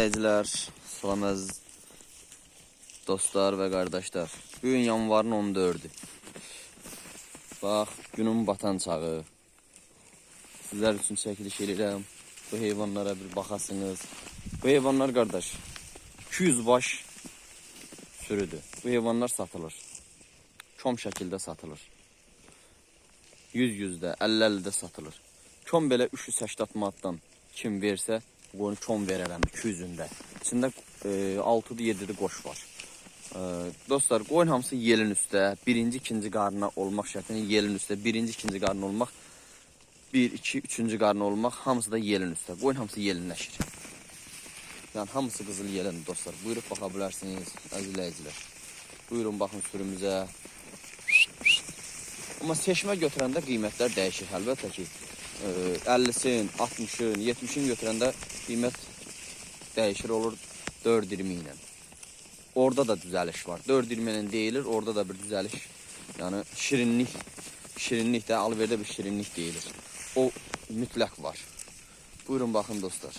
İzleyiciler, salam əziz dostlar və qardaşlar. Bu gün yanvarın 14-ü. Bax, günün batan çağı. Sizlər üçün çəkiliş edirəm. Bu heyvanlara bir baxasınız. Bu heyvanlar qardaş 200 baş sürüdür. Bu heyvanlar satılır. Kom şəkildə satılır. 100-100də, 50-50-də satılır. Kom belə 380 manatdan kim versə, bunu kom verərəm 200-ündə. İçində e, 6-dı, 7-də qoş var. E, dostlar, qoyun hamısı yelin üstə, birinci, ikinci qarnına olmaq şərtilə yelin üstə, birinci, ikinci qarnına olmaq, 1, 2, üçüncü qarnına olmaq, hamısı da yelin üstə. Qoyun hamısı yelinləşir. Yəni hamısı qızıl yelin dostlar. Buyurub baxa bilərsiniz, əziz izləyicilər. Buyurun baxın sürümüzə. Amma seçmə götürəndə qiymətlər dəyişir. Əlbəttə ki, 50-sin, 60-ın, 70-in götürəndə qiymət dəyişir olur 4.20 ilə. Orada da düzəliş var. 4.20 ilə deyilir, orada da bir düzəliş. Yəni şirinlik, şirinlik də alverdə bir şirinlik deyilir. O mütləq var. Buyurun baxın dostlar.